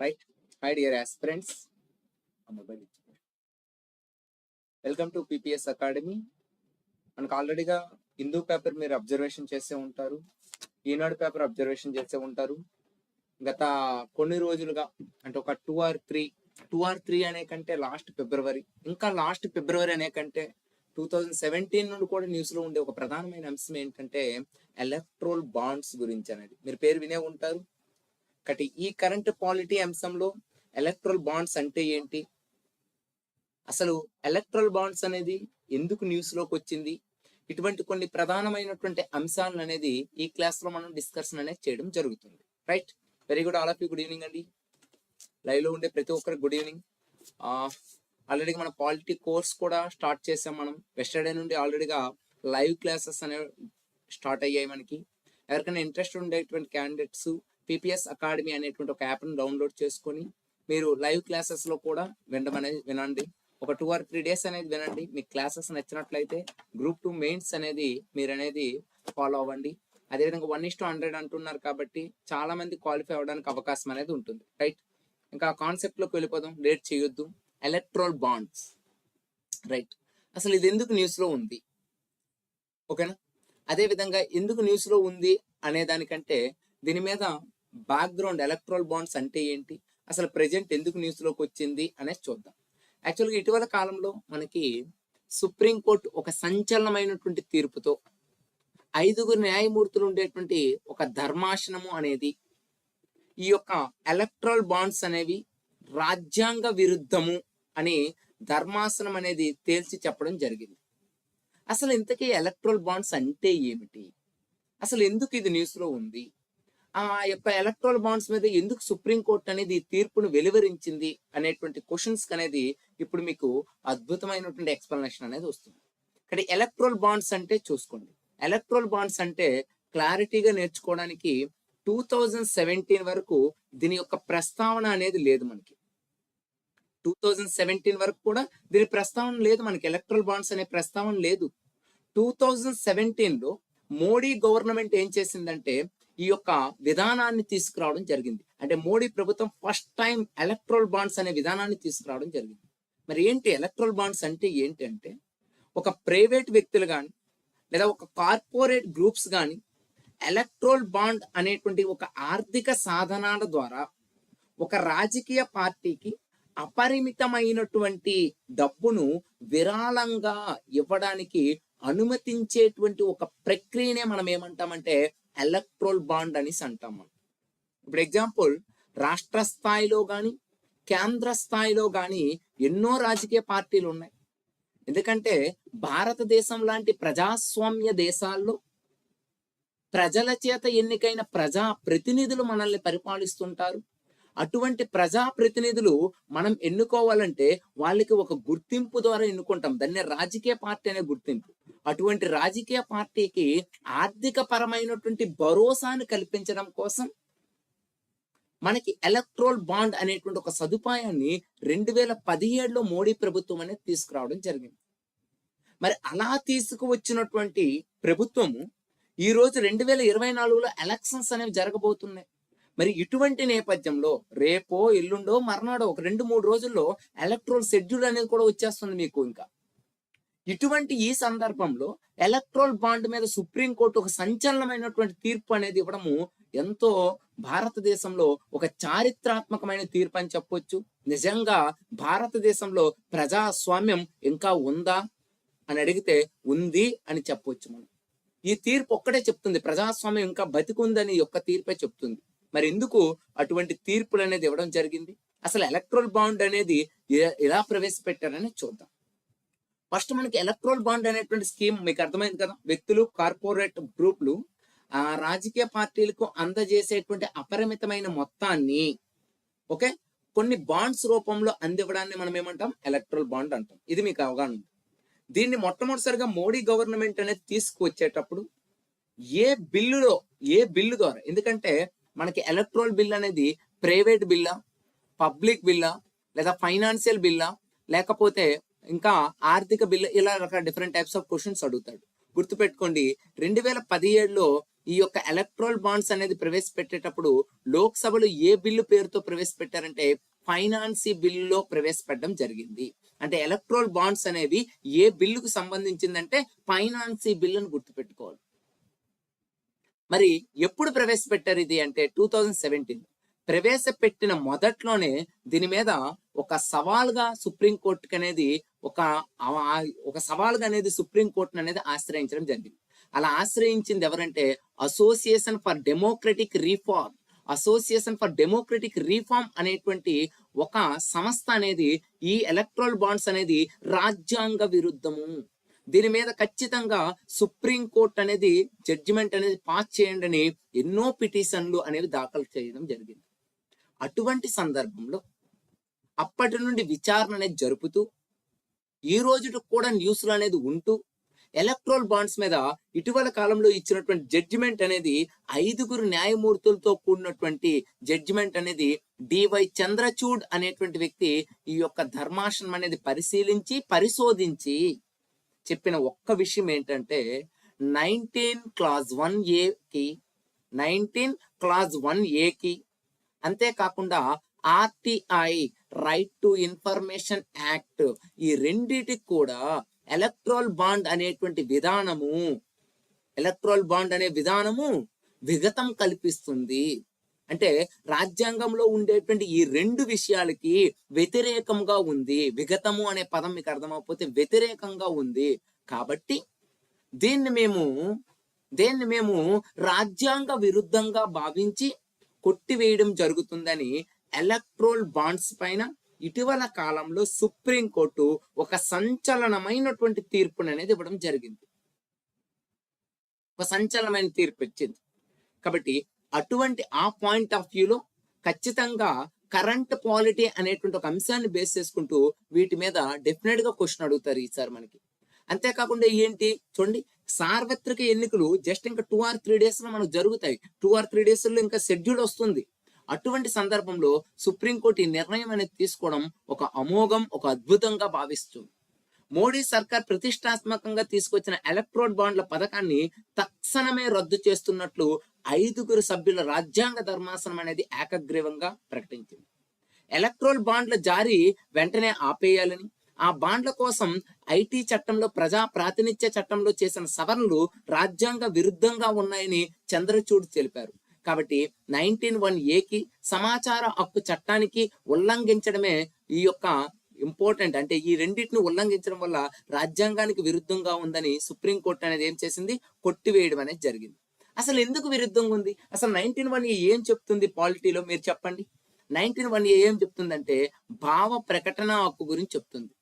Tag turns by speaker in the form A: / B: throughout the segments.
A: Right hi dear aspirants welcome to PPS academy మనకు ఆల్రెడీగా Hindu paper మీరు అబ్జర్వేషన్ చేసే ఉంటారు. ఈనాడు పేపర్ అబ్జర్వేషన్ చేసే ఉంటారు. గత కొన్ని రోజులుగా అంటే ఒక two or three two or three అనే కంటే లాస్ట్ ఫిబ్రవరి ఇంకా లాస్ట్ ఫిబ్రవరి అనే కంటే టూ థౌజండ్ సెవెంటీన్ నుండి కూడా న్యూస్లో ఉండే ఒక ప్రధానమైన అంశం ఏంటంటే ఎలక్ట్రోల్ బాండ్స్ గురించి అనేది. మీరు పేరు వినే ఉంటారు. ఒకటి ఈ కరెంట్ పాలిటీ అంశంలో ఎలక్ట్రల్ బాండ్స్ అంటే ఏంటి? అసలు ఎలక్ట్రల్ బాండ్స్ అనేది ఎందుకు న్యూస్లోకి వచ్చింది? ఇటువంటి కొన్ని ప్రధానమైనటువంటి అంశాలను అనేది ఈ క్లాస్లో మనం డిస్కషన్ అనేది చేయడం జరుగుతుంది. Right? Very good all of you. Good evening అండి. లైవ్లో ఉండే ప్రతి ఒక్కరికి గుడ్ ఈవినింగ్. ఆల్రెడీ మన పాలిటీ కోర్స్ కూడా స్టార్ట్ చేసాం మనం. వెస్టర్డే నుండి ఆల్రెడీగా లైవ్ క్లాసెస్ అనేవి స్టార్ట్ అయ్యాయి మనకి. ఎవరికైనా ఇంట్రెస్ట్ ఉండేటువంటి క్యాండిడేట్స్ పిపిఎస్ అకాడమీ అనేటువంటి ఒక యాప్ను డౌన్లోడ్ చేసుకొని మీరు లైవ్ క్లాసెస్లో కూడా వినడం అనేది వినండి. ఒక టూ ఆర్ త్రీ డేస్ అనేది వినండి. మీకు క్లాసెస్ నచ్చినట్లయితే గ్రూప్ టూ మెయిన్స్ అనేది మీరు అనేది ఫాలో అవ్వండి. అదేవిధంగా వన్ ఇస్ టు హండ్రెడ్ అంటున్నారు కాబట్టి చాలా మంది క్వాలిఫై అవ్వడానికి అవకాశం అనేది ఉంటుంది. రైట్ ఇంకా కాన్సెప్ట్లోకి వెళ్ళిపోదాం. లేట్ చేయొద్దు. ఎలక్ట్రోల్ బాండ్స్ రైట్ అసలు ఇది ఎందుకు న్యూస్లో ఉంది? ఓకేనా అదేవిధంగా ఎందుకు న్యూస్లో ఉంది అనే దానికంటే దీని మీద బ్యాక్గ్రౌండ్ ఎలక్ట్రోల్ బాండ్స్ అంటే ఏంటి? అసలు ప్రెజెంట్ ఎందుకు న్యూస్లోకి వచ్చింది అనేది చూద్దాం. యాక్చువల్గా ఇటీవల కాలంలో మనకి సుప్రీంకోర్టు ఒక సంచలనమైనటువంటి తీర్పుతో ఐదుగురు న్యాయమూర్తులు ఉండేటువంటి ఒక ధర్మాసనము అనేది ఈ యొక్క ఎలక్ట్రల్ బాండ్స్ అనేవి రాజ్యాంగ విరుద్ధము అని ధర్మాసనం అనేది తేల్చి చెప్పడం జరిగింది. అసలు ఇంతకీ ఎలక్ట్రల్ బాండ్స్ అంటే ఏమిటి? అసలు ఎందుకు ఇది న్యూస్లో ఉంది? ఆ యొక్క ఎలక్ట్రల్ బాండ్స్ మీద ఎందుకు సుప్రీంకోర్టు అనేది ఈ తీర్పును వెలువరించింది అనేటువంటి క్వశ్చన్స్ అనేది ఇప్పుడు మీకు అద్భుతమైనటువంటి ఎక్స్ప్లెనేషన్ అనేది వస్తుంది. ఇక్కడ ఎలక్ట్రల్ బాండ్స్ అంటే చూసుకోండి. ఎలక్ట్రల్ బాండ్స్ అంటే క్లారిటీగా నేర్చుకోవడానికి టూ థౌజండ్ సెవెంటీన్ వరకు దీని యొక్క ప్రస్తావన అనేది లేదు మనకి. టూ థౌజండ్ సెవెంటీన్ వరకు కూడా దీని ప్రస్తావన లేదు మనకి. ఎలక్ట్రల్ బాండ్స్ అనే ప్రస్తావన లేదు. టూ థౌజండ్ సెవెంటీన్లో మోడీ గవర్నమెంట్ ఏం చేసిందంటే ఈ యొక్క విధానాన్ని తీసుకురావడం జరిగింది. అంటే మోడీ ప్రభుత్వం ఫస్ట్ టైం ఎలక్ట్రల్ బాండ్స్ అనే విధానాన్ని తీసుకురావడం జరిగింది. మరి ఏంటి ఎలక్ట్రల్ బాండ్స్ అంటే ఏంటంటే ఒక ప్రైవేట్ వ్యక్తులు కానీ లేదా ఒక కార్పొరేట్ గ్రూప్స్ కానీ ఎలక్ట్రోల్ బాండ్ అనేటువంటి ఒక ఆర్థిక సాధనాల ద్వారా ఒక రాజకీయ పార్టీకి అపరిమితమైనటువంటి డబ్బును విరాళంగా ఇవ్వడానికి అనుమతించేటువంటి ఒక ప్రక్రియనే మనం ఏమంటామంటే ఎలక్ట్రోల్ బాండ్ అనేసి అంటాం మనం. ఇప్పుడు ఎగ్జాంపుల్ రాష్ట్ర స్థాయిలో కానీ కేంద్ర స్థాయిలో కానీ ఎన్నో రాజకీయ పార్టీలు ఉన్నాయి. ఎందుకంటే భారతదేశం లాంటి ప్రజాస్వామ్య దేశాల్లో ప్రజల చేత ఎన్నికైన ప్రజా ప్రతినిధులు మనల్ని పరిపాలిస్తుంటారు. అటువంటి ప్రజా ప్రతినిధులు మనం ఎన్నుకోవాలంటే వాళ్ళకి ఒక గుర్తింపు ద్వారా ఎన్నుకుంటాం. దాన్ని రాజకీయ పార్టీ అనే గుర్తింపు. అటువంటి రాజకీయ పార్టీకి ఆర్థిక పరమైనటువంటి భరోసాను కల్పించడం కోసం మనకి ఎలక్ట్రోల్ బాండ్ అనేటువంటి ఒక సదుపాయాన్ని రెండు వేల పదిహేడులో మోడీ ప్రభుత్వం అనేది తీసుకురావడం జరిగింది. మరి అలా తీసుకువచ్చినటువంటి ప్రభుత్వము ఈ రోజు రెండు వేల ఇరవై నాలుగులో ఎలక్షన్స్ అనేవి జరగబోతున్నాయి. మరి ఇటువంటి నేపథ్యంలో రేపో ఎల్లుండో మర్నాడో ఒక రెండు మూడు రోజుల్లో ఎలక్ట్రోల్ షెడ్యూల్ అనేది కూడా వచ్చేస్తుంది మీకు ఇంకా. ఇటువంటి ఈ సందర్భంలో ఎలక్ట్రోల్ బాండ్ మీద సుప్రీంకోర్టు ఒక సంచలనమైనటువంటి తీర్పు అనేది ఇవ్వడము ఎంతో భారతదేశంలో ఒక చారిత్రాత్మకమైన తీర్పు అని చెప్పొచ్చు. నిజంగా భారతదేశంలో ప్రజాస్వామ్యం ఇంకా ఉందా అని అడిగితే ఉంది అని చెప్పొచ్చు మనం. ఈ తీర్పు ఒక్కటే చెప్తుంది. ప్రజాస్వామ్యం ఇంకా బతికుందని యొక్క తీర్పే చెప్తుంది. మరి ఎందుకు అటువంటి తీర్పులు అనేది ఇవ్వడం జరిగింది? అసలు ఎలక్ట్రోల్ బాండ్ అనేది ఎలా ప్రవేశపెట్టారని చూద్దాం. ఫస్ట్ మనకి ఎలక్ట్రోల్ బాండ్ అనేటువంటి స్కీమ్ మీకు అర్థమైంది కదా? వ్యక్తులు కార్పొరేట్ గ్రూపులు ఆ రాజకీయ పార్టీలకు అందజేసేటువంటి అపరిమితమైన మొత్తాన్ని ఓకే? కొన్ని బాండ్స్ రూపంలో అందివ్వడాన్ని మనం ఏమంటాం? ఎలక్ట్రల్ బాండ్ అంటాం. ఇది మీకు అవగాహన ఉంది. దీన్ని మొట్టమొదటిసారిగా మోడీ గవర్నమెంట్ అనేది తీసుకువచ్చేటప్పుడు ఏ బిల్లులో ఏ బిల్లు ద్వారా ఎందుకంటే మనకి ఎలక్ట్రోల్ బిల్ అనేది ప్రైవేట్ బిల్లా పబ్లిక్ బిల్లా లేదా ఫైనాన్షియల్ బిల్లా లేకపోతే ఇంకా ఆర్థిక బిల్లు ఇలా రకాల డిఫరెంట్ టైప్స్ ఆఫ్ క్వశ్చన్స్ అడుగుతాడు. గుర్తుపెట్టుకోండి రెండు వేల పదిహేడులో ఈ యొక్క ఎలక్ట్రల్ బాండ్స్ అనేది ప్రవేశపెట్టేటప్పుడు లోక్సభలో ఏ బిల్లు పేరుతో ప్రవేశపెట్టారంటే ఫైనాన్సీ బిల్లులో ప్రవేశపెట్టడం జరిగింది. అంటే ఎలక్ట్రోల్ బాండ్స్ అనేవి ఏ బిల్లుకు సంబంధించిందంటే ఫైనాన్సీ బిల్ అని గుర్తుపెట్టుకోవాలి. మరి ఎప్పుడు ప్రవేశపెట్టారు ఇది అంటే టూ థౌజండ్ సెవెంటీన్ ప్రవేశపెట్టిన మొదట్లోనే దీని మీద ఒక సవాల్గా సుప్రీంకోర్టుకి అనేది ఒక ఒక సవాల్గా అనేది సుప్రీంకోర్టును అనేది ఆశ్రయించడం జరిగింది. అలా ఆశ్రయించింది ఎవరంటే association for democratic reform association for democratic reform అనేటువంటి ఒక సంస్థ అనేది ఈ ఎలక్ట్రల్ బాండ్స్ అనేది రాజ్యాంగ విరుద్ధము. దీని మీద ఖచ్చితంగా సుప్రీం కోర్ట్ అనేది జడ్జిమెంట్ అనేది పాస్ చేయండి అని ఎన్నో పిటిషన్లు అనేవి దాఖలు చేయడం జరిగింది. అటువంటి సందర్భంలో అప్పటి నుండి విచారణ అనేది జరుపుతూ ఈ రోజు కూడా న్యూస్లు అనేది ఉంటూ ఎలక్ట్రోల్ బాండ్స్ మీద ఇటీవల కాలంలో ఇచ్చినటువంటి జడ్జిమెంట్ అనేది ఐదుగురు న్యాయమూర్తులతో కూడినటువంటి జడ్జిమెంట్ అనేది డివై చంద్రచూడ్ అనేటువంటి వ్యక్తి ఈ యొక్క ధర్మాసనం అనేది పరిశీలించి పరిశోధించి చెప్పిన ఒక్క విషయం ఏంటంటే నైన్టీన్ క్లాజ్ వన్ ఏకి నైన్టీన్ క్లాజ్ వన్ ఏకి అంతేకాకుండా RTI right to information act ఈ రెండిటికి కూడా ఎలక్ట్రోల్ బాండ్ అనేటువంటి విధానము ఎలక్ట్రోల్ బాండ్ అనే విధానము విగతం కల్పిస్తుంది. అంటే రాజ్యాంగంలో ఉండేటువంటి ఈ రెండు విషయాలకి వ్యతిరేకంగా ఉంది. విగతము అనే పదం మీకు అర్థమైపోతే వ్యతిరేకంగా ఉంది. కాబట్టి దీన్ని మేము దీన్ని మేము రాజ్యాంగ విరుద్ధంగా భావించి కొట్టివేయడం జరుగుతుందని ఎలక్ట్రోల్ బాండ్స్ పైన ఇటీవల కాలంలో సుప్రీం కోర్టు ఒక సంచలనమైనటువంటి తీర్పును అనేది ఇవ్వడం జరిగింది. ఒక సంచలనమైన తీర్పు ఇచ్చింది. కాబట్టి అటువంటి ఆ పాయింట్ ఆఫ్ వ్యూలో ఖచ్చితంగా కరెంట్ పాలిటీ అనేటువంటి ఒక అంశాన్ని బేస్ చేసుకుంటూ వీటి మీద డెఫినెట్గా క్వశ్చన్ అడుగుతారు ఈసారి మనకి. అంతేకాకుండా ఏంటి? చూడండి సార్వత్రిక ఎన్నికలు జస్ట్ ఇంకా టూ ఆర్ త్రీ డేస్లో మనకు జరుగుతాయి. టూ ఆర్ త్రీ డేస్లో ఇంకా షెడ్యూల్ వస్తుంది. అటువంటి సందర్భంలో సుప్రీంకోర్టు ఈ నిర్ణయం అనేది తీసుకోవడం ఒక అమోఘం ఒక అద్భుతంగా భావిస్తుంది. మోడీ సర్కార్ ప్రతిష్టాత్మకంగా తీసుకొచ్చిన ఎలక్ట్రోడ్ బాండ్ల పథకాన్ని తక్షణమే రద్దు చేస్తున్నట్లు ఐదుగురు సభ్యుల రాజ్యాంగ ధర్మాసనం అనేది ఏకగ్రీవంగా ప్రకటించింది. ఎలక్ట్రోల్ బాండ్ల జారీ వెంటనే ఆపేయాలని ఆ బాండ్ల కోసం ఐటీ చట్టంలో ప్రజా ప్రాతినిధ్య చట్టంలో చేసిన సవరణలు రాజ్యాంగ విరుద్ధంగా ఉన్నాయని చంద్రచూడ్ తెలిపారు. కాబట్టి నైన్టీన్ వన్ ఏకి సమాచార హక్కు చట్టానికి ఉల్లంఘించడమే ఈ యొక్క ఇంపార్టెంట్. అంటే ఈ రెండింటిని ఉల్లంఘించడం వల్ల రాజ్యాంగానికి విరుద్ధంగా ఉందని సుప్రీంకోర్టు అనేది ఏం చేసింది? కొట్టివేయడం అనేది జరిగింది. అసలు ఎందుకు విరుద్ధంగా ఉంది? అసలు నైన్టీన్ వన్ ఏ ఏం చెప్తుంది పాలిటీలో మీరు చెప్పండి. నైన్టీన్ వన్ ఏ ఏం చెప్తుందంటే భావ ప్రకటన హక్కు గురించి చెప్తుంది.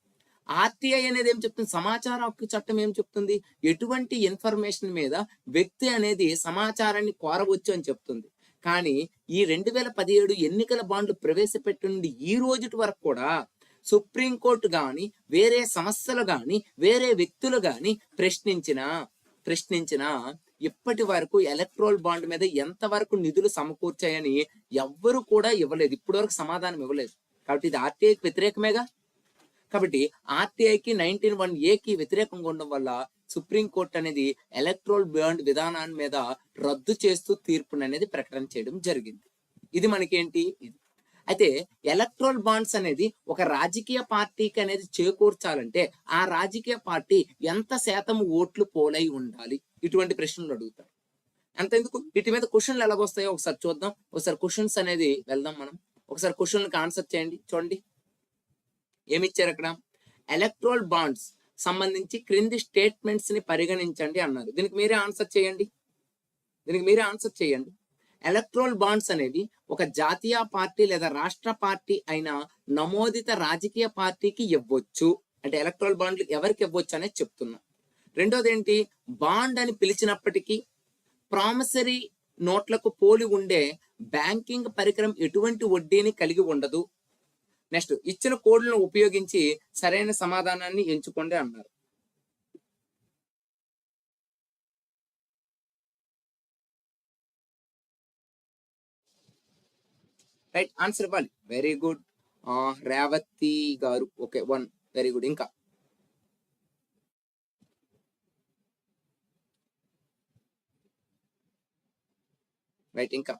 A: ఆర్టీఐ అనేది ఏం చెప్తుంది? సమాచార హక్కు చట్టం ఏం చెప్తుంది? ఎటువంటి ఇన్ఫర్మేషన్ మీద వ్యక్తి అనేది సమాచారాన్ని కోరవచ్చు అని చెప్తుంది. కానీ ఈ రెండు వేల పదిహేడు ఎన్నికల బాండ్లు ప్రవేశపెట్టి నుండి ఈ రోజుటి వరకు కూడా సుప్రీంకోర్టు కానీ వేరే సంస్థలు కానీ వేరే వ్యక్తులు కానీ ప్రశ్నించిన ప్రశ్నించిన ఇప్పటి వరకు ఎలక్ట్రోల్ బాండ్ మీద ఎంత వరకు నిధులు సమకూర్చాయని ఎవ్వరు కూడా ఇవ్వలేదు. ఇప్పటి వరకు సమాధానం ఇవ్వలేదు. కాబట్టి ఇది ఆర్టీఐకి వ్యతిరేకమేగా? కాబట్టి ఆర్టీఐకి నైన్టీన్ వన్ ఏకి వ్యతిరేకంగా ఉండడం వల్ల సుప్రీంకోర్టు అనేది ఎలక్ట్రోల్ బాండ్ విధానాన్ని మీద రద్దు చేస్తూ తీర్పును అనేది ప్రకటన చేయడం జరిగింది. ఇది మనకేంటి? ఇది. అయితే ఎలక్ట్రోల్ బాండ్స్ అనేది ఒక రాజకీయ పార్టీకి అనేది చేకూర్చాలంటే ఆ రాజకీయ పార్టీ ఎంత శాతం ఓట్లు పోలై ఉండాలి? ఇటువంటి ప్రశ్నలు అడుగుతారు. అంతెందుకు? వీటి మీద క్వశ్చన్లు ఎలాగొస్తాయో ఒకసారి చూద్దాం. ఒకసారి క్వశ్చన్స్ అనేది వెళ్దాం మనం. ఒకసారి క్వశ్చన్లకు ఆన్సర్ చేయండి. చూడండి. ఏమి ఇచ్చారు అక్కడ? ఎలక్ట్రోల్ బాండ్స్ సంబంధించి క్రింది స్టేట్మెంట్స్ని పరిగణించండి అన్నారు. దీనికి మీరే ఆన్సర్ చేయండి. దీనికి మీరే ఆన్సర్ చేయండి. ఎలక్ట్రోల్ బాండ్స్ అనేది ఒక జాతీయ పార్టీ లేదా రాష్ట్ర పార్టీ అయిన నమోదిత రాజకీయ పార్టీకి ఇవ్వచ్చు. అంటే ఎలక్ట్రోల్ బాండ్లు ఎవరికి ఇవ్వచ్చు అనేది చెప్తున్నా. రెండోది ఏంటి బాండ్ అని పిలిచినప్పటికీ ప్రామిసరీ నోట్లకు పోలి ఉండే బ్యాంకింగ్ పరికరం ఎటువంటి వడ్డీని కలిగి ఉండదు. నెక్స్ట్ ఇచ్చిన కోడ్లను ఉపయోగించి సరైన సమాధానాన్ని ఎంచుకోండి అన్నారు. రైట్ ఆన్సర్ ఇవ్వాలి. Very good. రేవతి గారు. Okay one. Very good. ఇంకా రైట్ ఇంకా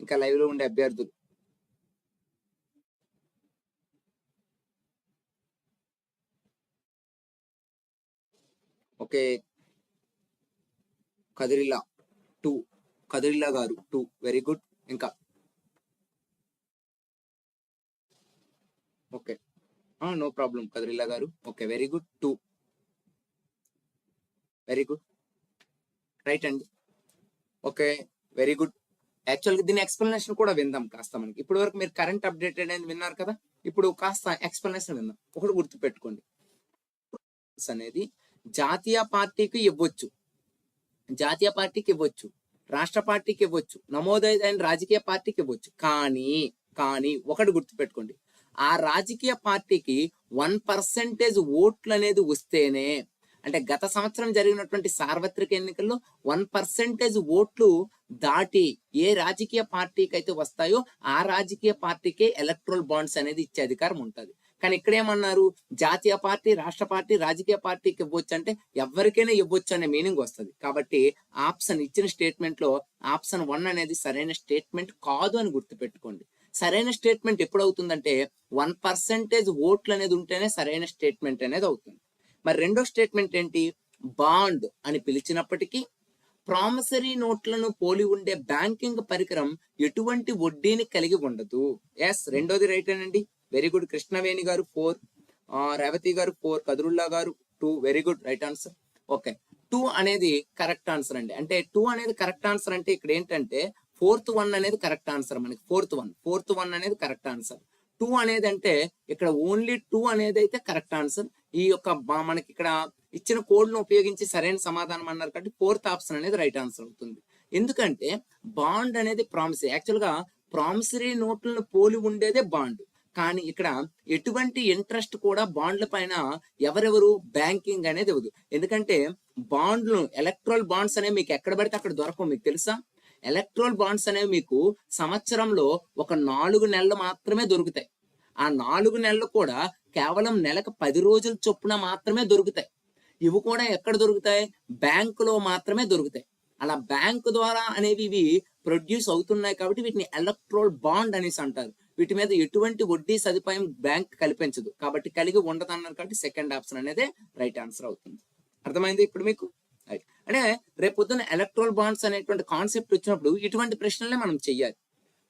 A: ఇంకా లైవ్లో ఉండే అభ్యర్థులు. ఓకే. కదిరిలా టూ కదిరిలా గారు టూ వెరీ గుడ్ ఇంకా. ఓకే. నో ప్రాబ్లం కదిరిలా గారు okay very good two very good right అండి ఓకే. వెరీ గుడ్ యాక్చువల్గా దీని ఎక్స్ప్లెనేషన్ కూడా విందాం కాస్త మనకి. ఇప్పటి వరకు మీరు కరెంట్ అప్డేట్ అనేది విన్నారు కదా? ఇప్పుడు కాస్త ఎక్స్ప్లెనేషన్ విందాం. ఒకటి గుర్తుపెట్టుకోండి. అనేది జాతీయ పార్టీకి ఇవ్వచ్చు. జాతీయ పార్టీకి ఇవ్వచ్చు. రాష్ట్ర పార్టీకి ఇవ్వచ్చు. నమోదైన రాజకీయ పార్టీకి ఇవ్వచ్చు. కానీ కానీ ఒకటి గుర్తుపెట్టుకోండి. ఆ రాజకీయ పార్టీకి వన్ పర్సెంటేజ్ ఓట్లు అనేది వస్తేనే అంటే గత సంవత్సరం జరిగినటువంటి సార్వత్రిక ఎన్నికల్లో వన్ పర్సెంటేజ్ ఓట్లు దాటి ఏ రాజకీయ పార్టీకి అయితే వస్తాయో ఆ రాజకీయ పార్టీకే ఎలక్ట్రల్ బాండ్స్ అనేది ఇచ్చే అధికారం ఉంటుంది. కానీ ఇక్కడ ఏమన్నారు? జాతీయ పార్టీ రాష్ట్ర పార్టీ రాజకీయ పార్టీకి ఇవ్వచ్చు అంటే ఎవరికైనా ఇవ్వచ్చు అనే మీనింగ్ వస్తుంది. కాబట్టి ఆప్షన్ ఇచ్చిన స్టేట్మెంట్లో ఆప్షన్ వన్ అనేది సరైన స్టేట్మెంట్ కాదు అని గుర్తుపెట్టుకోండి. సరైన స్టేట్మెంట్ ఎప్పుడు అవుతుందంటే వన్ పర్సెంటేజ్ ఓట్లు అనేది ఉంటేనే సరైన స్టేట్మెంట్ అనేది అవుతుంది. మరి రెండో స్టేట్మెంట్ ఏంటి? బాండ్ అని పిలిచినప్పటికీ ప్రామిసరీ నోట్లను పోలి ఉండే బ్యాంకింగ్ పరికరం ఎటువంటి వడ్డీని కలిగి ఉండదు. ఎస్ రెండోది రైట్ అండి వెరీ గుడ్ కృష్ణవేణి గారు ఫోర్ రేవతి గారు ఫోర్ కదురుల్లా గారు two very good right answer okay two అనేది కరెక్ట్ ఆన్సర్ అండి. అంటే టూ అనేది కరెక్ట్ ఆన్సర్ అంటే ఇక్కడ ఏంటంటే ఫోర్త్ వన్ అనేది కరెక్ట్ ఆన్సర్ మనకి. ఫోర్త్ వన్ ఫోర్త్ వన్ అనేది కరెక్ట్ ఆన్సర్ టూ అనేది అంటే ఇక్కడ ఓన్లీ టూ అనేది అయితే కరెక్ట్ ఆన్సర్ ఈ యొక్క బా- మనకి ఇక్కడ ఇచ్చిన కోడ్ను ఉపయోగించి సరైన సమాధానం అన్నారు కాబట్టి ఫోర్త్ ఆప్షన్ అనేది రైట్ ఆన్సర్ అవుతుంది. ఎందుకంటే బాండ్ అనేది ప్రామిసరీ. యాక్చువల్గా ప్రామిసరీ నోట్లను పోలి ఉండేదే బాండ్. కానీ ఇక్కడ ఎటువంటి ఇంట్రెస్ట్ కూడా బాండ్ల పైన ఎవరెవరు బ్యాంకింగ్ అనేది ఇవ్వదు. ఎందుకంటే బాండ్లు ఎలక్ట్రల్ బాండ్స్ అనేవి మీకు ఎక్కడ పడితే అక్కడ దొరకవు. మీకు తెలుసా? ఎలక్ట్రల్ బాండ్స్ అనేవి మీకు సంవత్సరంలో ఒక నాలుగు నెలలు మాత్రమే దొరుకుతాయి. ఆ నాలుగు నెలలు కూడా కేవలం నెలకు పది రోజుల చొప్పున మాత్రమే దొరుకుతాయి. ఇవి కూడా ఎక్కడ దొరుకుతాయి? బ్యాంకులో మాత్రమే దొరుకుతాయి. అలా బ్యాంకు ద్వారా అనేవి ఇవి ప్రొడ్యూస్ అవుతున్నాయి కాబట్టి వీటిని ఎలక్ట్రోల్ బాండ్ అనేసి అంటారు. వీటి మీద ఎటువంటి వడ్డీ సదుపాయం బ్యాంక్ కల్పించదు. కాబట్టి కలిగి ఉండదు అన్నారు కాబట్టి సెకండ్ ఆప్షన్ అనేది రైట్ ఆన్సర్ అవుతుంది. అర్థమైంది ఇప్పుడు మీకు? అంటే రేపు పొద్దున్న ఎలక్ట్రోల్ బాండ్స్ అనేటువంటి కాన్సెప్ట్ వచ్చినప్పుడు ఇటువంటి ప్రశ్నలే మనం చెయ్యాలి.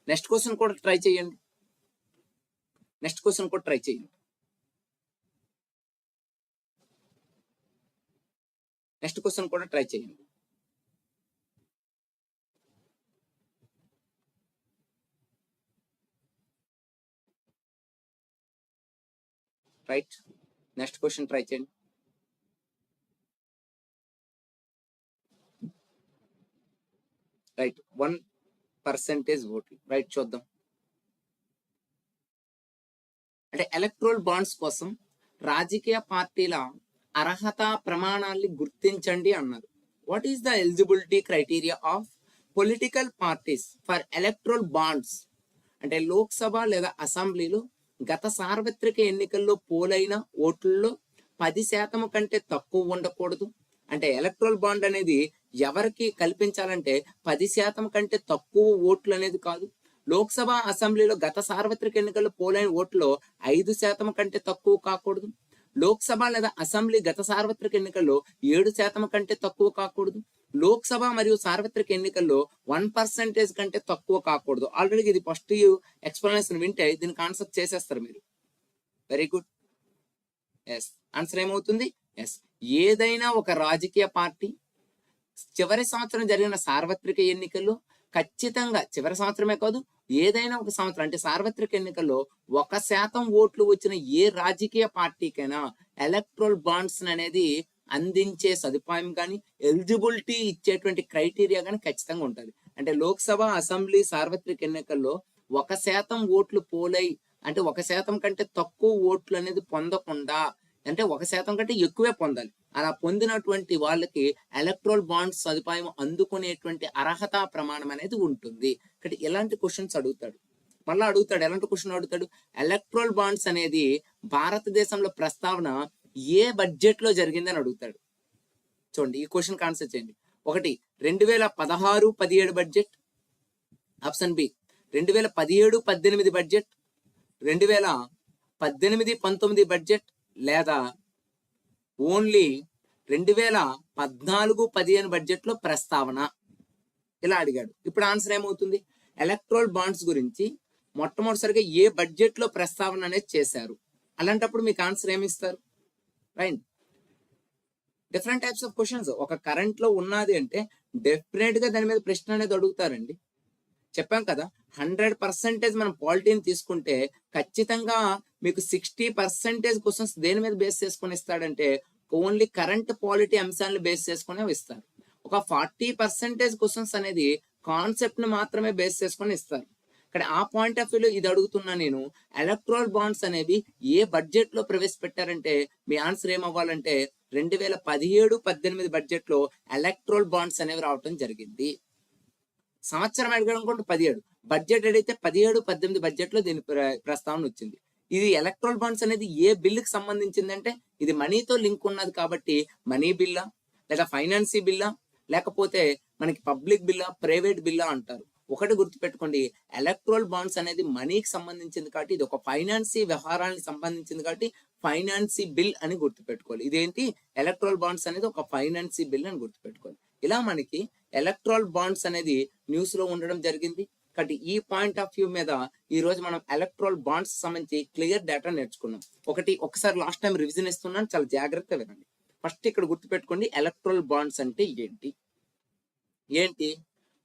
A: నెక్స్ట్ క్వశ్చన్ కూడా ట్రై చేయండి. నెక్స్ట్ క్వశ్చన్ కూడా ట్రై చేయండి. నెక్స్ట్ క్వశ్చన్ కూడా ట్రై చేయండి. రైట్. నెక్స్ట్ క్వశ్చన్ ట్రై చేయండి. రైట్. వన్ పర్సెంటేజ్ ఓట్లు. రైట్ చూద్దాం. అంటే ఎలక్ట్రోల్ బాండ్స్ కోసం రాజకీయ పార్టీల అర్హత ప్రమాణాల్ని గుర్తించండి అన్నారు. What is the eligibility criteria of political parties for electoral bonds అంటే లోక్సభ లేదా అసెంబ్లీలో గత సార్వత్రిక ఎన్నికల్లో పోలైన ఓట్లలో పది శాతం కంటే తక్కువ ఉండకూడదు. అంటే ఎలక్ట్రల్ బాండ్ అనేది ఎవరికి కల్పించాలంటే పది శాతం కంటే తక్కువ ఓట్లు అనేది కాదు. లోక్సభ అసెంబ్లీలో గత సార్వత్రిక ఎన్నికల్లో పోలైన ఓట్లో ఐదు శాతం కంటే తక్కువ కాకూడదు. లోక్సభ లేదా అసెంబ్లీ గత సార్వత్రిక ఎన్నికల్లో ఏడు శాతం కంటే తక్కువ కాకూడదు. లోక్సభ మరియు సార్వత్రిక ఎన్నికల్లో వన్ పర్సెంటేజ్ కంటే తక్కువ కాకూడదు. ఆల్రెడీ ఇది ఫస్ట్ ఎక్స్ప్లెనేషన్ వింటే దీనికి ఆన్సర్ చేసేస్తారు మీరు. వెరీ గుడ్ ఎస్ ఆన్సర్ ఏమవుతుంది? ఎస్ ఏదైనా ఒక రాజకీయ పార్టీ చివరి సంవత్సరం జరిగిన సార్వత్రిక ఎన్నికల్లో ఖచ్చితంగా చివరి సంవత్సరమే కాదు ఏదైనా ఒక సంవత్సరం అంటే సార్వత్రిక ఎన్నికల్లో ఒక శాతం ఓట్లు వచ్చిన ఏ రాజకీయ పార్టీకైనా ఎలక్ట్రల్ బాండ్స్ అనేది అందించే సదుపాయం కానీ ఎలిజిబిలిటీ ఇచ్చేటువంటి క్రైటీరియా కానీ ఖచ్చితంగా ఉంటుంది. అంటే లోక్సభ అసెంబ్లీ సార్వత్రిక ఎన్నికల్లో ఒక శాతం ఓట్లు పోలై అంటే ఒక శాతం కంటే తక్కువ ఓట్లు అనేది పొందకుండా అంటే ఒక శాతం కంటే ఎక్కువే పొందాలి. అలా పొందినటువంటి వాళ్ళకి ఎలక్ట్రోల్ బాండ్స్ సదుపాయం అందుకునేటువంటి అర్హత ప్రమాణం అనేది ఉంటుంది. ఇక్కడ ఎలాంటి క్వశ్చన్స్ అడుగుతాడు? మళ్ళీ అడుగుతాడు ఎలాంటి క్వశ్చన్ అడుగుతాడు? ఎలక్ట్రోల్ బాండ్స్ అనేది భారతదేశంలో ప్రస్తావన ఏ బడ్జెట్లో జరిగిందని అడుగుతాడు. చూడండి ఈ క్వశ్చన్ ఆన్సర్ చేయండి. ఒకటి రెండు వేల పదహారు పదిహేడు బడ్జెట్. ఆప్షన్ బి రెండు వేల పదిహేడు పద్దెనిమిది బడ్జెట్. రెండు వేల పద్దెనిమిది పంతొమ్మిది బడ్జెట్. లేదా ఓన్లీ రెండు వేల పద్నాలుగు పదిహేను బడ్జెట్లో ప్రస్తావన ఇలా అడిగాడు. ఇప్పుడు ఆన్సర్ ఏమవుతుంది? ఎలక్ట్రోల్ బాండ్స్ గురించి మొట్టమొదటిసారిగా ఏ బడ్జెట్లో ప్రస్తావన అనేది చేశారు? అలాంటప్పుడు మీకు answer ఏమిస్తారు right. Different types of questions. ఒక కరెంట్లో ఉన్నది అంటే డెఫినెట్గా దాని మీద ప్రశ్న అనేది అడుగుతారండి. చెప్పాం కదా హండ్రెడ్ పర్సెంటేజ్ మనం పాలిటీని తీసుకుంటే ఖచ్చితంగా మీకు సిక్స్టీ పర్సెంటేజ్ క్వశ్చన్స్ దేని మీద బేస్ చేసుకొని ఇస్తాడంటే ఓన్లీ కరెంట్ పాలిటీ అంశాలను బేస్ చేసుకునే ఇస్తారు. ఒక ఫార్టీ పర్సెంటేజ్ క్వశ్చన్స్ అనేది కాన్సెప్ట్ని మాత్రమే బేస్ చేసుకొని ఇస్తారు. ఇక్కడ ఆ పాయింట్ ఆఫ్ వ్యూలో ఇది అడుగుతున్నా నేను ఎలక్ట్రల్ బాండ్స్ అనేవి ఏ బడ్జెట్లో ప్రవేశపెట్టారంటే మీ ఆన్సర్ ఏమవ్వాలంటే రెండు వేల పదిహేడు పద్దెనిమిది బడ్జెట్లో ఎలక్ట్రల్ బాండ్స్ అనేవి రావటం జరిగింది. సంవత్సరం అడగడం కూడా పదిహేడు. బడ్జెట్ అడిగితే పదిహేడు పద్దెనిమిది బడ్జెట్లో దీని ప్రస్తావన వచ్చింది. ఇది ఎలక్ట్రల్ బాండ్స్ అనేది ఏ బిల్లుకి సంబంధించిందంటే ఇది మనీతో లింక్ ఉన్నది కాబట్టి మనీ బిల్లా లేదా ఫైనాన్సీ బిల్లా లేకపోతే మనకి పబ్లిక్ బిల్లా ప్రైవేట్ బిల్లా అంటారు. ఒకటి గుర్తుపెట్టుకోండి ఎలక్ట్రల్ బాండ్స్ అనేది మనీకి సంబంధించింది కాబట్టి ఇది ఒక ఫైనాన్సీ వ్యవహారానికి సంబంధించింది కాబట్టి ఫైనాన్సీ బిల్ అని గుర్తుపెట్టుకోవాలి. ఇదేంటి? ఎలక్ట్రల్ బాండ్స్ అనేది ఒక ఫైనాన్సీ బిల్ అని గుర్తుపెట్టుకోవాలి. ఇలా మనకి ఎలక్ట్రల్ బాండ్స్ అనేది న్యూస్లో ఉండడం జరిగింది. కాబట్టి ఈ పాయింట్ ఆఫ్ వ్యూ మీద ఈ రోజు మనం ఎలక్ట్రోల్ బాండ్స్ సంబంధించి క్లియర్ డేటా నేర్చుకున్నాం. ఒకటి ఒకసారి లాస్ట్ టైం రివిజన్ ఇస్తున్నాను. చాలా జాగ్రత్తగా వినండి. ఫస్ట్ ఇక్కడ గుర్తుపెట్టుకోండి ఎలక్ట్రోల్ బాండ్స్ అంటే ఏంటి? ఏంటి?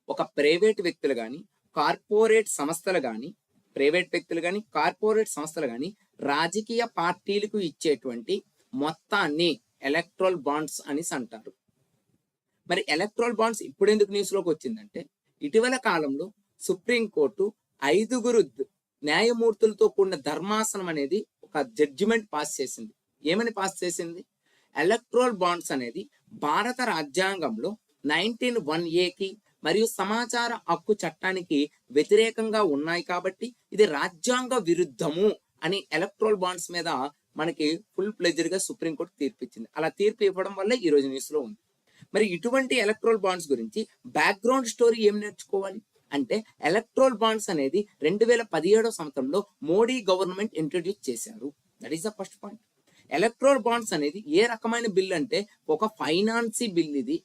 A: ఒక ప్రైవేట్ వ్యక్తులు కానీ కార్పొరేట్ సంస్థలు కానీ ప్రైవేట్ వ్యక్తులు కానీ కార్పొరేట్ సంస్థలు కానీ రాజకీయ పార్టీలకు ఇచ్చేటువంటి మొత్తాన్ని ఎలక్ట్రోల్ బాండ్స్ అని అంటారు. మరి ఎలక్ట్రోల్ బాండ్స్ ఇప్పుడు ఎందుకు న్యూస్లోకి వచ్చిందంటే ఇటీవల కాలంలో సుప్రీంకోర్టు ఐదుగురు న్యాయమూర్తులతో కూడిన ధర్మాసనం అనేది ఒక జడ్జిమెంట్ పాస్ చేసింది. ఏమని పాస్ చేసింది? ఎలక్ట్రోల్ బాండ్స్ అనేది భారత రాజ్యాంగంలో నైన్టీన్ వన్ ఏకి మరియు సమాచార హక్కు చట్టానికి వ్యతిరేకంగా ఉన్నాయి కాబట్టి ఇది రాజ్యాంగ విరుద్ధము అని ఎలక్ట్రోల్ బాండ్స్ మీద మనకి ఫుల్ ప్లెజర్గా సుప్రీంకోర్టు తీర్పు ఇచ్చింది అలా తీర్పు ఇవ్వడం వల్ల ఈ రోజు న్యూస్లో ఉంది. మరి ఇటువంటి ఎలక్ట్రోల్ బాండ్స్ గురించి బ్యాక్గ్రౌండ్ స్టోరీ ఏం నేర్చుకోవాలి? అంటే ఎలక్ట్రోల్ బాండ్స్ అనేది రెండు వేల పదిహేడో సంవత్సరంలో మోడీ గవర్నమెంట్ ఇంట్రడ్యూస్ చేశారు. That is the first point electoral bonds అనేది ఏ రకమైన బిల్ అంటే ఒక ఫైనాన్సీ బిల్ ఇది.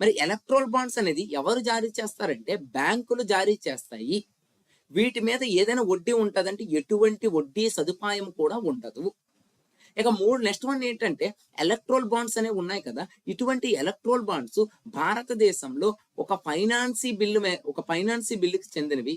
A: మరి ఎలక్ట్రోల్ బాండ్స్ అనేది ఎవరు జారీ చేస్తారంటే బ్యాంకులు జారీ చేస్తాయి. వీటి మీద ఏదైనా వడ్డీ ఉంటుందంటే ఎటువంటి వడ్డీ సదుపాయం కూడా ఉండదు. ఇక మూడు నెక్స్ట్ వన్ ఏంటంటే ఎలక్ట్రోల్ బాండ్స్ అనేవి ఉన్నాయి కదా. ఇటువంటి ఎలక్ట్రోల్ బాండ్స్ భారతదేశంలో ఒక ఫైనాన్సీ బిల్లు మే- ఒక ఫైనాన్సీ బిల్లుకి చెందినవి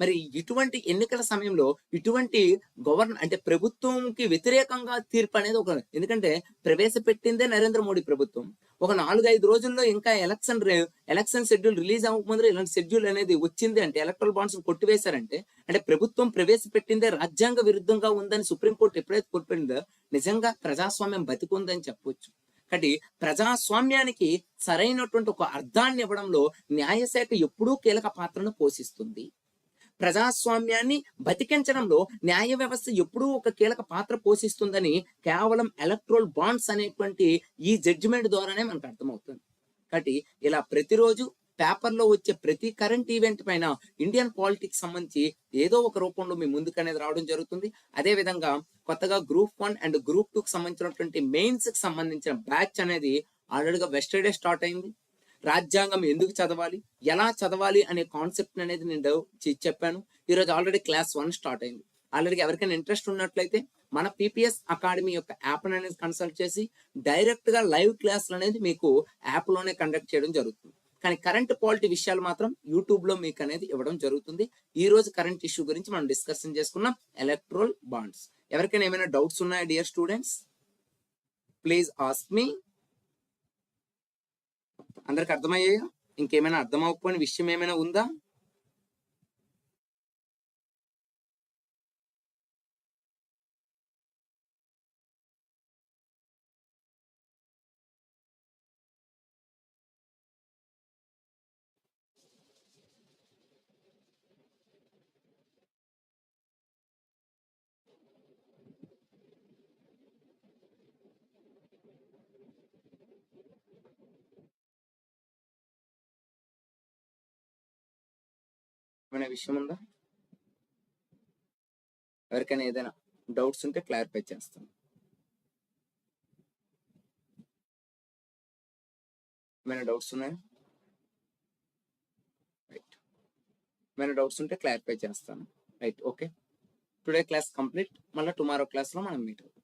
A: మరి ఇటువంటి ఎన్నికల సమయంలో ఇటువంటి గవర్న అంటే ప్రభుత్వంకి వ్యతిరేకంగా తీర్పు అనేది ఒక ఎందుకంటే ప్రవేశపెట్టిందే నరేంద్ర మోడీ ప్రభుత్వం. ఒక నాలుగు ఐదు రోజుల్లో ఇంకా ఎలక్షన్ ఎలక్షన్ షెడ్యూల్ రిలీజ్ అవ్వకముందు ఇలాంటి షెడ్యూల్ అనేది వచ్చింది అంటే ఎలక్ట్రల్ బాండ్స్ కొట్టివేశారంటే అంటే ప్రభుత్వం ప్రవేశపెట్టిందే రాజ్యాంగ విరుద్ధంగా ఉందని సుప్రీంకోర్టు ఎప్పుడైతే కొట్టిందో నిజంగా ప్రజాస్వామ్యం బతికుందని చెప్పొచ్చు. కాబట్టి ప్రజాస్వామ్యానికి సరైనటువంటి ఒక అర్థాన్ని ఇవ్వడంలో న్యాయశాఖ ఎప్పుడూ కీలక పాత్రను పోషిస్తుంది. ప్రజాస్వామ్యాన్ని బతికించడంలో న్యాయ వ్యవస్థ ఎప్పుడూ ఒక కీలక పాత్ర పోషిస్తుందని కేవలం ఎలక్ట్రోల్ బాండ్స్ అనేటువంటి ఈ జడ్జిమెంట్ ద్వారానే మనకు అర్థమవుతుంది. కాబట్టి ఇలా ప్రతిరోజు పేపర్లో వచ్చే ప్రతి కరెంట్ ఈవెంట్ పైన ఇండియన్ పాలిటిక్స్ సంబంధించి ఏదో ఒక రూపంలో మీ ముందుకు అనేది రావడం జరుగుతుంది. అదే విధంగా కొత్తగా group one and group two కి సంబంధించినటువంటి మెయిన్స్కి సంబంధించిన బ్యాచ్ అనేది ఆల్రెడీగా వెస్టర్డే స్టార్ట్ అయింది. రాజ్యాంగం ఎందుకు చదవాలి? ఎలా చదవాలి అనే కాన్సెప్ట్ అనేది నేను చెప్పాను. ఈరోజు ఆల్రెడీ క్లాస్ వన్ స్టార్ట్ అయింది. ఆల్రెడీ ఎవరికైనా ఇంట్రెస్ట్ ఉన్నట్లయితే మన పీపీఎస్ అకాడమీ యొక్క యాప్ అనేది కన్సల్ట్ చేసి డైరెక్ట్గా లైవ్ క్లాసులు అనేది మీకు యాప్లోనే కండక్ట్ చేయడం జరుగుతుంది. కానీ కరెంట్ పాలిటీ విషయాలు మాత్రం యూట్యూబ్లో మీకు అనేది ఇవ్వడం జరుగుతుంది. ఈ రోజు కరెంట్ ఇష్యూ గురించి మనం డిస్కషన్ చేసుకున్నాం. ఎలక్ట్రోల్ బాండ్స్ ఎవరికైనా ఏమైనా డౌట్స్ ఉన్నాయా డియర్ స్టూడెంట్స్ ప్లీజ్ ఆస్క్ మీ అందరికి అర్థమయ్యాయా? ఇంకేమైనా అర్థం అవ్వకపోయిన విషయం ఏమైనా ఉందా? ఏమైనా విషయం ఉందా? ఎవరికైనా ఏదైనా డౌట్స్ ఉంటే క్లారిఫై చేస్తాను. ఏమైనా డౌట్స్ ఉన్నాయా? రైట్ ఏమైనా డౌట్స్ ఉంటే క్లారిఫై చేస్తాను. Right okay today class complete మళ్ళీ టుమారో క్లాస్లో మనం మీట్ అవుతాం.